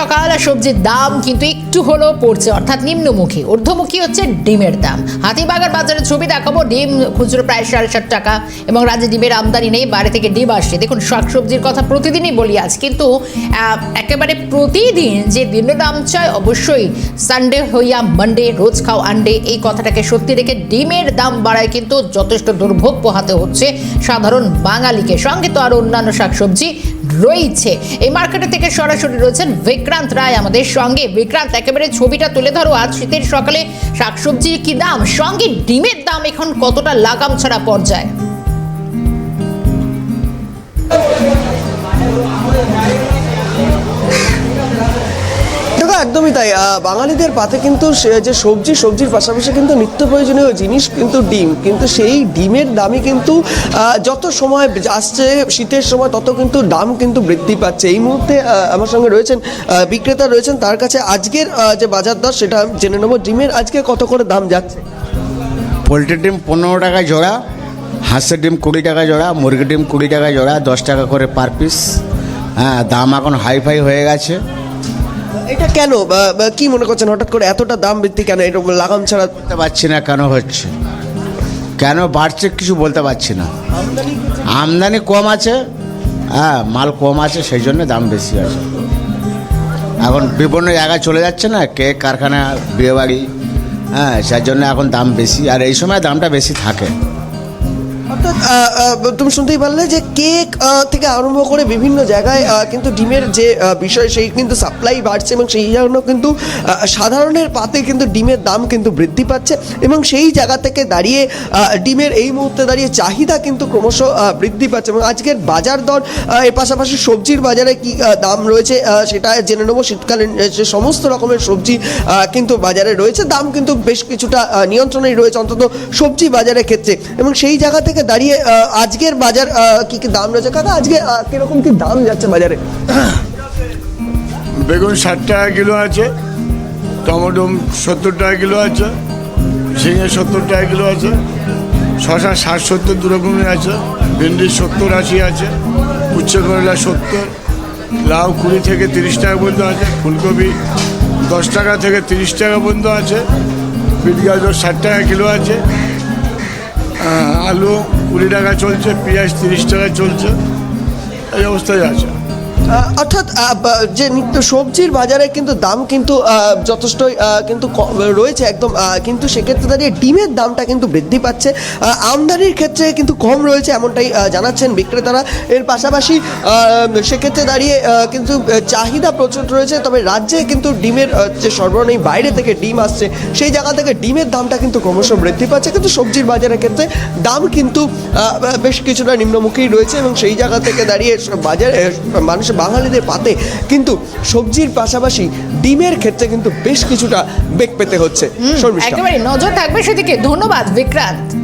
সকাল সবজির দাম কিন্তু একটু হলেও পড়ছে, অর্থাৎ নিম্নমুখী। ঊর্ধ্বমুখী হচ্ছে ডিমের দাম। হাতিবাগার বাজারের ছবি দেখাবো, ডিম, খুচরো প্রায় সাড়ে সাত টাকা, এবং রাজ্যে ডিমের আমদানি নেই, বাইরে থেকে ডিম আসছে। দেখুন, শাকসবজির কথা প্রতিদিনই বলি আজ, কিন্তু একেবারে প্রতিদিন যে দিনের দাম চায়, অবশ্যই সানডে হইয়া মানডে রোজ খাও আন্ডে এই কথাটাকে সত্যি রেখে ডিমের দাম বাড়ায় কিন্তু যথেষ্ট দুর্ভোগ পোহাতে হচ্ছে সাধারণ বাঙালিকে। সঙ্গে তো আরও অন্যান্য শাকসবজি রয়েছে। এই মার্কেটে থেকে সরাসরি রয়েছেন বিক্রান্ত রায় আমাদের সঙ্গে। বিক্রান্ত, একেবারে ছবিটা তুলে ধরো। আজ শীতের সকালে শাকসবজির কি দাম? সঙ্গে ডিমের দাম এখন কতটা লাগাম ছাড়া পর্যায়ে? বাঙালিদের পাতে কিন্তু যে সবজি, সবজির পাশাপাশি কিন্তু নিত্য প্রয়োজনীয় জিনিস কিন্তু ডিম। কিন্তু সেই ডিমের দামই কিন্তু যত সময় আসছে শীতের সময়, তত কিন্তু দাম কিন্তু বৃদ্ধি পাচ্ছে। এই মুহূর্তে আমার সঙ্গে রয়েছেন বিক্রেতা রয়েছেন, তার কাছে আজকের যে বাজার দর, সেটা জেনে নেব। ডিমের আজকে কত করে দাম যাচ্ছে? পোলট্রি ডিম পনেরো টাকা জোড়া, হাঁসের ডিম কুড়ি টাকা জোড়া, মুরগির ডিম কুড়ি টাকা জোড়া, দশ টাকা করে পার পিস। হ্যাঁ দাম এখন হাই ফাই হয়ে গেছে। এটা কেন? কি মনে করছেন? হঠাৎ করে এতটা দাম বৃদ্ধি কেন? এটা লাগাম ছাড়া বলতে পারছি না কেন হচ্ছে। কেন বাড়ছে কিছু বলতে পারছি না। আমদানি কম আছে। হ্যাঁ মাল কম আছে সেই জন্য দাম বেশি আছে। এখন বিভিন্ন জায়গায় চলে যাচ্ছে না কেক কারখানা বিয়েবাড়ি হ্যাঁ সেই জন্য এখন দাম বেশি। আর এই সময় দামটা বেশি থাকে। অর্থাৎ তুমি শুনতেই পারলে যে কেক থেকে আরম্ভ করে বিভিন্ন জায়গায় কিন্তু ডিমের যে বিষয়, সেই কিন্তু সাপ্লাই বাড়ছে এবং সেই জন্য কিন্তু সাধারণের পাতে কিন্তু ডিমের দাম কিন্তু বৃদ্ধি পাচ্ছে এবং সেই জায়গা থেকে দাঁড়িয়ে ডিমের এই মুহূর্তে দাঁড়িয়ে চাহিদা কিন্তু ক্রমশ বৃদ্ধি পাচ্ছে এবং আজকের বাজার দর এর পাশাপাশি সবজির বাজারে কি দাম রয়েছে সেটা জেনে নেব। শীতকালীন যে সমস্ত রকমের সবজি কিন্তু বাজারে রয়েছে, দাম কিন্তু বেশ কিছুটা নিয়ন্ত্রণেই রয়েছে অন্তত সবজি বাজারের ক্ষেত্রে এবং সেই জায়গা থেকে দাঁড়িয়ে আজকের বাজার কি কি দাম রয়েছে? কাকা, আজকে কীরকম কি দাম যাচ্ছে বাজারে? বেগুন ষাট টাকা কিলো আছে, টমেটো সত্তর টাকা কিলো আছে, ঝিঙে সত্তর টাকা কিলো আছে শশা ষাট সত্তর দু রকমের আছে, ভেন্ডি সত্তর আশি আছে উচ্চ করলা সত্তর, লাউ কুড়ি থেকে তিরিশ টাকা পর্যন্ত আছে, ফুলকপি দশ টাকা থেকে তিরিশ টাকা পর্যন্ত আছে, বিট গাজর ষাট টাকা কিলো আছে আলু কুড়ি টাকা চলছে পেঁয়াজ তিরিশ টাকা চলছে এই অবস্থায় আছে। অর্থাৎ যে নিত্য সবজির বাজারে কিন্তু দাম কিন্তু যথেষ্টই কিন্তু রয়েছে একদম কিন্তু সেক্ষেত্রে দাঁড়িয়ে ডিমের দামটা কিন্তু বৃদ্ধি পাচ্ছে। আমদানির ক্ষেত্রে কিন্তু কম রয়েছে এমনটাই জানাচ্ছেন বিক্রেতারা। এর পাশাপাশি সেক্ষেত্রে দাঁড়িয়ে কিন্তু চাহিদা প্রচুর রয়েছে, তবে রাজ্যে কিন্তু ডিমের যে সর্বনেই বাইরে থেকে ডিম আসছে, সেই জায়গা থেকে ডিমের দামটা কিন্তু ক্রমশ বৃদ্ধি পাচ্ছে। কিন্তু সবজির বাজারের ক্ষেত্রে দাম কিন্তু বেশ কিছুটা নিম্নমুখী রয়েছে এবং সেই জায়গা থেকে দাঁড়িয়ে বাজারে, মানুষ বাঙালিদের পাতে। কিন্তু সবজির পাশাপাশি ডিমের ক্ষেত্রে কিন্তু বেশ কিছুটা বেগ পেতে হচ্ছে। একেবারে নজর থাকবে সেদিকে। ধন্যবাদ বিক্রান্ত।